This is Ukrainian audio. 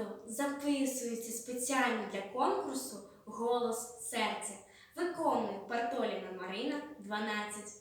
відео записується спеціально для конкурсу Голос серця. Виконує Партоліна Марина 12.